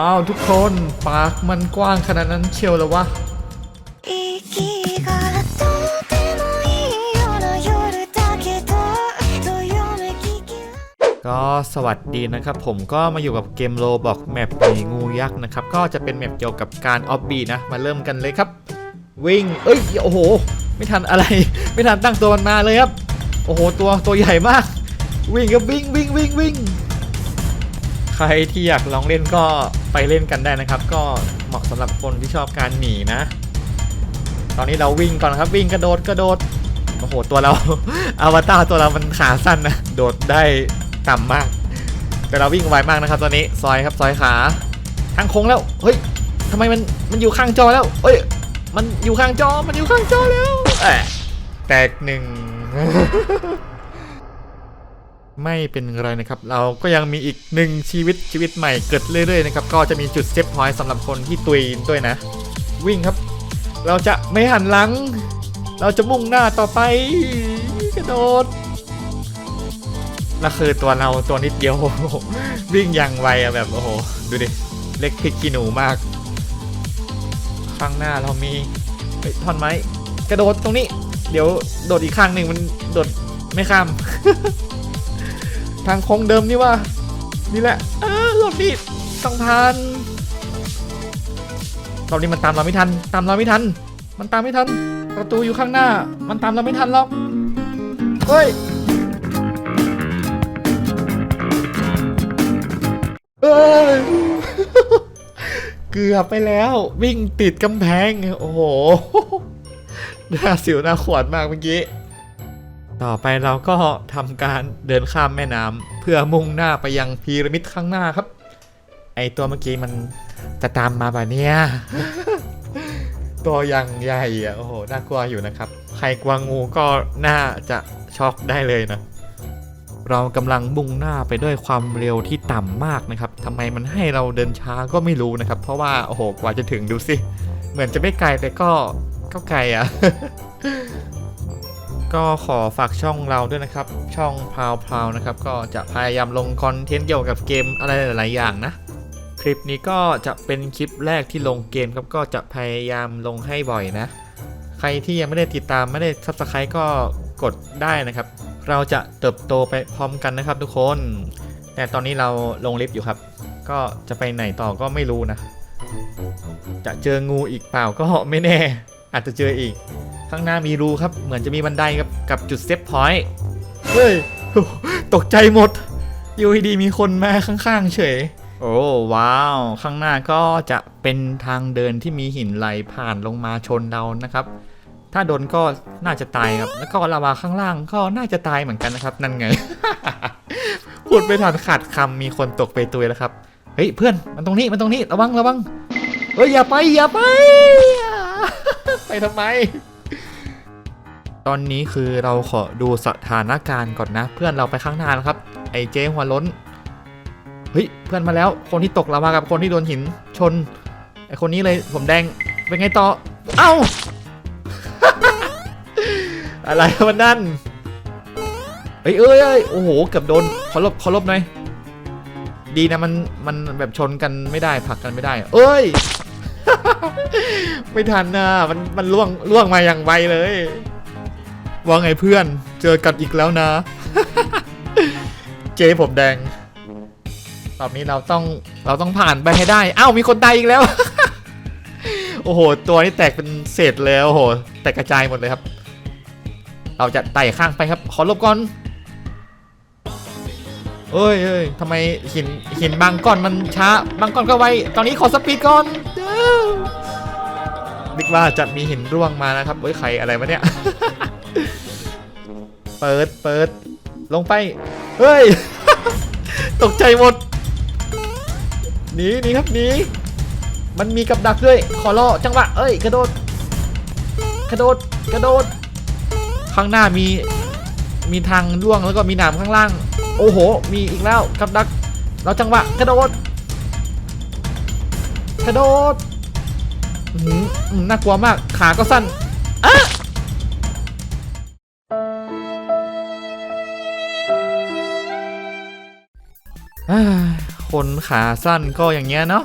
อ้าวทุกคนปากมันกว้างขนาดนั้นเชียวแล้วะก็สวัสดีนะครับผมก็มาอยู่กับเกมโลบอกแมปหนงูยักษ์นะครับ ก็จะเป็นแมปเกี่ยวกับการออบบีนะ มาเริ่มกันเลยครับ วิ่ง เอ้ยโอ้โห ไม่ทันอะไร ไม่ทันตั้งตัวมันมาเลยครับ โอ้โห ตัวตัวใหญ่มาก วิ่งก็วิ่งวิ่งวิ่งวิ่ง ใครที่อยากลองเล่นก็ไปเล่นกันได้นะครับ ก็เหมาะสำหรับคนที่ชอบการหนีนะ ตอนนี้เราวิ่งก่อนครับวิ่งกระโดดกระโดดโอ้โหตัวเรา อวตารตัวเรามันขาสั้นนะโดดได้ต่ำมาก แต่เราวิ่งไวมากนะครับ ตอนนี้ซอยครับซอยขาทางโค้งแล้วเฮ้ยทำไมมันมันอยู่ข้างจอแล้วเฮ้ยมันอยู่ข้างจอมันอยู่ข้างจอแล้วแอะแตกหนึ่ง ไม่เป็นไรนะครับ เราก็ยังมีอีกหนึ่งชีวิตชีวิตใหม่เกิดเรื่อยๆนะครับ ก็จะมีจุดเซฟพอยต์สำหรับคนที่ตุยด้วยนะ วิ่งครับ เราจะไม่หันหลัง เราจะมุ่งหน้าต่อไปกระโดดแล้วคือตัวเราตัวนิดเดียว วิ่งอย่างไวอะแบบโอ้โห ดูดิ เล็กพริกขี้หนูมาก ข้างหน้าเรามีท่อนไม้ กระโดดตรงนี้ เดี๋ยวโดดอีกข้างหนึ่งมันโดดไม่ข้าม ทางโค้งเดิมนี่ว่า นี่แหละเออรอบนี้ต้องทันรอบนี้มันตามเราไม่ทัน ตามเราไม่ทัน มันตามไม่ทัน ประตูอยู่ข้างหน้า มันตามเราไม่ทันหรอกเฮ้ยเอ้ยเกือบไปแล้ว วิ่งติดกำแพง โอ้โหหน้าสิวหน้าขวดมากเมื่อกี้ ต่อไปเราก็ทำการเดินข้ามแม่น้ำเพื่อมุ่งหน้าไปยังพีระมิดข้างหน้าครับ ไอตัวเมื่อกี้มันจะตามมาบ่ะเนี่ย ตัวยังใหญ่อะโอ้โหน่ากลัวอยู่นะครับ ใครกลัวงูก็น่าจะช็อกได้เลยนะ เรากำลังมุ่งหน้าไปด้วยความเร็วที่ต่ำมากนะครับทำไมมันให้เราเดินช้าก็ไม่รู้นะครับ เพราะว่าโอ้โหกว่าจะถึงดูสิ เหมือนจะไม่ไกลแต่ก็ก็ไกลอะ ก็ขอฝากช่องเราด้วยนะครับ ช่องพาวพาวนะครับ ก็จะพยายามลงคอนเทนต์เกี่ยวกับเกมอะไรหลาย ๆ อย่างนะ คลิปนี้ก็จะเป็นคลิปแรกที่ลงเกมครับก็จะพยายามลงให้บ่อยนะ ใครที่ยังไม่ได้ติดตามไม่ได้ซับสไครต์ก็กดได้นะครับ เราจะเติบโตไปพร้อมกันนะครับ ทุกคน แต่ตอนนี้เราลงลิฟต์อยู่ครับ ก็จะไปไหนต่อก็ไม่รู้นะ จะเจองูอีกเปล่าก็ไม่แน่ อาจจะเจออีก ข้างหน้ามีรูครับ เหมือนจะมีบันไดกับกับจุดเซฟพอยต์เฮ้ย ตกใจหมดอยู่ดีๆมีคนมาข้างๆเฉย โอ้ว้าว ข้างหน้าก็จะเป็นทางเดินที่มีหินไหลผ่านลงมาชนเรานะครับ ถ้าโดนก็น่าจะตายครับ แล้วก็ลาวาข้างล่างก็น่าจะตายเหมือนกันนะครับ นั่นไง พูดไม่ทันขาดคำมีคนตกไปตุยแล้วครับ เฮ้ยเพื่อนมันตรงนี้มันตรงนี้ระวังระวังเฮ้ยอย่าไปอย่าไป ไปทำไม ตอนนี้คือเราขอดูสถานการณ์ก่อนนะ เพื่อนเราไปข้างหน้าแล้วครับ ไอ้เจ๊หัวล้น เฮ้ย เพื่อนมาแล้ว คนที่ตกลาวากับคนที่โดนหินชน ไอ้คนนี้เลยผมแดง เป็นไงต่อ เอ้า อะไรวันนั่นเอ้ยเอ้ยโอ้โห เกือบโดน ขอลบ ขอลบหน่อย ดีนะมัน มันแบบชนกันไม่ได้ผลักกันไม่ได้ เอ้ย ไม่ทันนะมัน มันล่วง ล่วงมาอย่างไวเลย ว่าไงเพื่อน เจอกันอีกแล้วนะ เจผมแดง รอบนี้เราต้องเราต้องผ่านไปให้ได้ อ้าวมีคนตายอีกแล้ว โอ้โห ตัวนี้แตกเป็นเศษเลยโอ้โห แตกกระจายหมดเลยครับ เราจะไต่ข้างไปครับ ขอลบก่อนเอ้ยเอ้ยทำไมหินหินบางก้อนมันช้า บางก้อนก็ไว ตอนนี้ขอสปีดก่อนนึกว่าจะมีหินร่วงมานะครับเฮ้ยใครอะไรวะเนี่ย เปิดเปิด ลงไป เฮ้ย ตกใจหมด หนีหนีครับหนีมันมีกับดักด้วย ขอรอจังหวะ เอ้ย กระโดด กระโดด กระโดด ข้างหน้ามี มีทางล่วงแล้วก็มีหนามข้างล่าง โอ้โห มีอีกแล้ว กับดัก เราจังหวะ กระโดด กระโดดอื้อหืออื้อน่ากลัวมาก ขาก็สั้นอะ คนขาสั้นก็อย่างเงี้ยเนาะ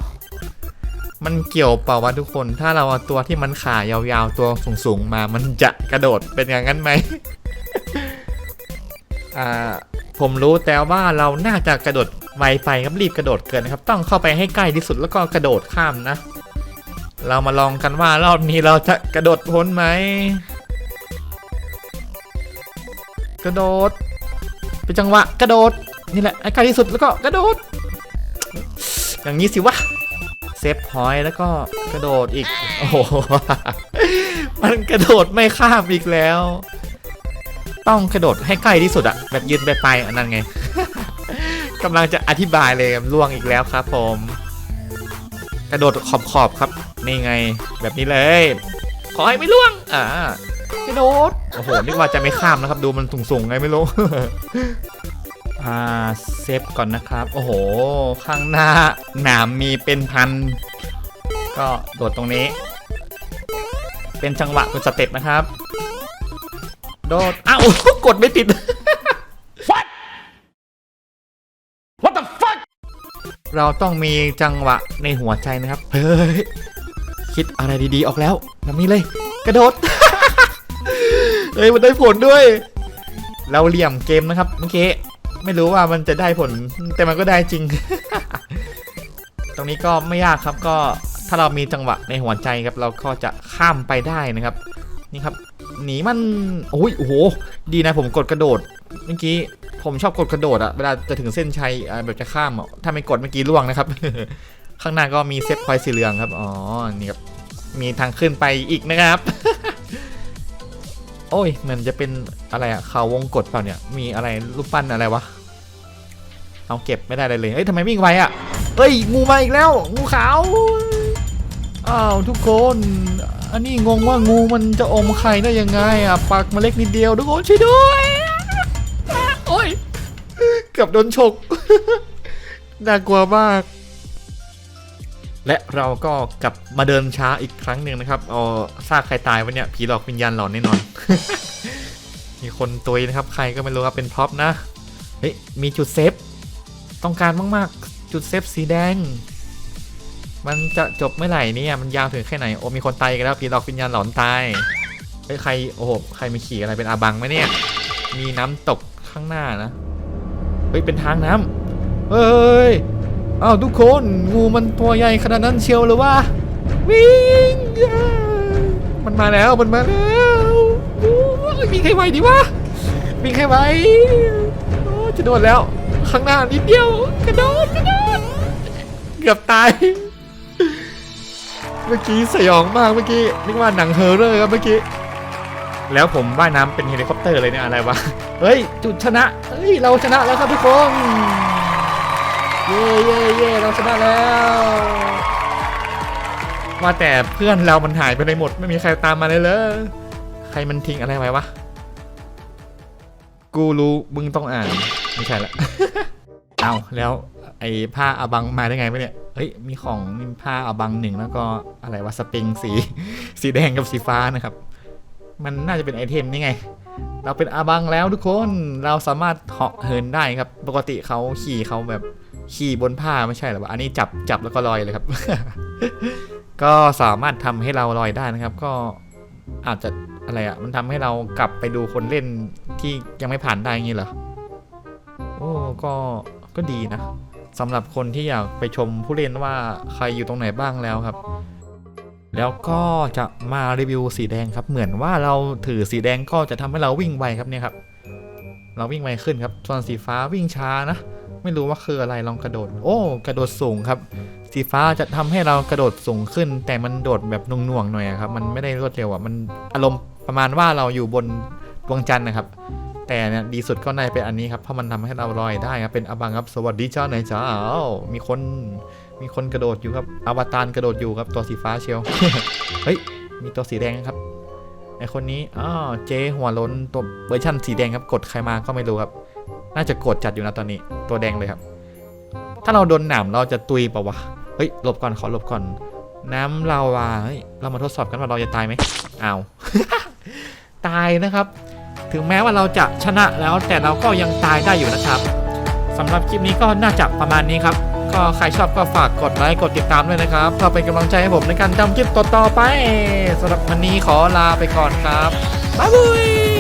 มันเกี่ยวเปล่าวะทุกคน ถ้าเราเอาตัวที่มันขายาวๆตัวสูงๆมา มันจะกระโดดเป็นอย่างนั้นไหมอ่า ผมรู้แต่ว่าเราน่าจะกระโดดไวไปครับรีบกระโดดเกินนะครับ ต้องเข้าไปให้ใกล้ที่สุดแล้วก็กระโดดข้ามนะ เรามาลองกันว่ารอบนี้เราจะกระโดดพ้นไหม กระโดด เป็นจังหวะกระโดด นี่แหละไอ้ใกล้ที่สุดแล้วก็กระโดด อย่างนี้สิวะเซฟพอยต์แล้วก็กระโดดอีก โอ้โห มันกระโดดไม่ข้ามอีกแล้ว ต้องกระโดดให้ใกล้ที่สุดอะแบบยืนไปไปอันนั้นไงกำลังจะอธิบายเลยล่วงอีกแล้วครับ ผม กระโดดขอบขอบครับนี่ไง แบบนี้เลย ขอให้ไม่ล่วง อ่ากระโดดโอ้โหนึกว่าจะไม่ข้ามนะครับ ดูมันสูงๆไงไม่รู้ อ่าเซฟก่อนนะครับ โอ้โห ข้างหน้าหนามมีเป็นพัน ก็โดดตรงนี้ เป็นจังหวะเป็นสเต็ปนะครับ โดด อ้าว กดไม่ติด What the fuck? เราต้องมีจังหวะในหัวใจนะครับ เฮ้ย คิดอะไรดีๆออกแล้วแบบนี้เลย กระโดด เฮ้ย มันได้ผลด้วย เราเหลี่ยมเกมนะครับเมื่อกี้ ไม่รู้ว่ามันจะได้ผลแต่มันก็ได้จริง ตรงนี้ก็ไม่ยากครับก็ถ้าเรามีจังหวะในหัวใจครับ เราก็จะข้ามไปได้นะครับ นี่ครับหนีมันโอ้ยโอ้โหดีนะผมกดกระโดดเมื่อกี้ผมชอบกดกระโดดอะเวลาจะถึงเส้นชัยอ่าแบบจะข้ามอะถ้าไม่กดเมื่อกี้ล่วงนะครับ ข้างหน้าก็มีเซตพอยสีเหลืองครับอ๋อนี่ครับมีทางขึ้นไปอีกนะครับ โอ้ยเหมันจะเป็นอะไรอะเขาวงกดเปล่าเนี่ย มีอะไรรูปปั้นอะไรวะ เอาเก็บไม่ได้เลยเลย เอ้ยทำไมวิ่งไวอะเอ้ยงูมาอีกแล้ว งูขาว อ้าวทุกคน อันนี้งงว่างูมันจะอมไข่ได้ยังไงอะปากมันเล็กนิดเดียวทุกคนช่วยด้วยโอ้ยเกือบโดนฉกน่ากลัวมาก และเราก็กลับมาเดินช้าอีกครั้งหนึ่งนะครับเอาซากใครตายวะเนี่ยผีหลอกวิญญาณหลอนแน่นอน มีคนตุยนะครับ ใครก็ไม่รู้ครับเป็นพ็อปนะ เฮ้ย มีจุดเซฟ ต้องการมากๆ จุดเซฟสีแดง มันจะจบเมื่อไหร่เนี่ยมันยาวถึงแค่ไหน โอ้มีคนตายกันแล้วผีหลอกวิญญาณหลอนตายเฮ้ยใครโอ้โหใครมีขี่อะไรเป็นอาบังไหมเนี่ย มีน้ำตกข้างหน้านะ เฮ้ยเป็นทางน้ำเฮ้ย อ้าวทุกคนงูมันตัวใหญ่ขนาดนั้นเชียวหรือว่าวิ่งมันมาแล้วมันมาแล้วโอ้ยมีใครไหวดีวะมีใครไหวโอ้จะโดนแล้ว ข้างหน้านิดเดียวกระโดดกระโดดเกือบตาย เมื่อกี้สยองมากเมื่อกี้นึกว่าหนังเฮอร์เรอร์ครับเมื่อกี้แล้วผมว่ายน้ำเป็นเฮลิคอปเตอร์เลยเนี่ยอะไรวะ เฮ้ย จุดชนะ เฮ้ย เราชนะแล้วครับทุกคน เย่เย่เย่เราชนะแล้ว ว่าแต่เพื่อนเรามันหายไปไหนหมด ไม่มีใครตามมาเลยเลยใครมันทิ้งอะไรไว้วะ กูรู้มึงต้องอ่าน ไม่ใช่ละ เอาแล้วไอ้ผ้าอาบังมาได้ไงวะเนี่ย เฮ้ย มีของมีผ้าอาบังหนึ่งแล้วก็อะไรวะสปริงสี สีแดงกับสีฟ้านะครับ มันน่าจะเป็นไอเทมนี่ไง เราเป็นอาบังแล้วทุกคนเราสามารถเหาะเหินได้ครับ ปกติเขาขี่เขาแบบขี่บนผ้าไม่ใช่หรอวะอันนี้จับจับแล้วก็ลอยเลยครับ ก็สามารถทำให้เราลอยได้นะครับ ก็อาจจะอะไรอะ่ะ มันทำให้เรากลับไปดูคนเล่นที่ยังไม่ผ่านได้งี้เหรอโอ้ก็ก็ดีนะสำหรับคนที่อยากไปชมผู้เล่นว่าใครอยู่ตรงไหนบ้างแล้วครับ แล้วก็จะมารีวิวสีแดงครับ เหมือนว่าเราถือสีแดงก็จะทำให้เราวิ่งไวครับเนี่ยครับ เราวิ่งไวขึ้นครับส่วนสีฟ้าวิ่งช้านะ ไม่รู้ว่าคืออะไรลองกระโดด โอ้ กระโดดสูงครับ สีฟ้าจะทำให้เรากระโดดสูงขึ้น แต่มันโดดแบบหน่วงๆหน่อยครับ มันไม่ได้รวดเร็วอะ มันอารมณ์ประมาณว่าเราอยู่บนดวงจันทร์นะครับ แต่เนี่ยดีสุดก็ในเป็นอันนี้ครับเพราะมันทำให้เราลอยได้ครับเป็นอบังครับสวัสดีเจ้าไหนเจ้ามีคนมีคนกระโดดอยู่ครับอวตารกระโดดอยู่ครับตัวสีฟ้าเชียวเฮ้ยมีตัวสีแดงครับไอคนนี้อ๋อเจหัวล้นตัวเวอร์ชันสีแดงครับกดใครมาก็ไม่รู้ครับ น่าจะกดจัดอยู่นะตอนนี้ ตัวแดงเลยครับ ถ้าเราโดนหนามเราจะตุยเปล่าวะเฮ้ยหลบก่อนขอหลบก่อน น้ำลาวาเฮ้ยเรามาทดสอบกันว่าเราจะตายไหมอ้าวตายนะครับ ถึงแม้ว่าเราจะชนะแล้วแต่เราก็ยังตายได้อยู่นะครับสำหรับคลิปนี้ก็น่าจะประมาณนี้ครับ ก็ใครชอบก็ฝากกดไลค์กดติดตามด้วยนะครับเพื่อเป็นกำลังใจให้ผมในการทำคลิปต่อๆไปสำหรับวันนี้ขอลาไปก่อนครับบ๊ายบาย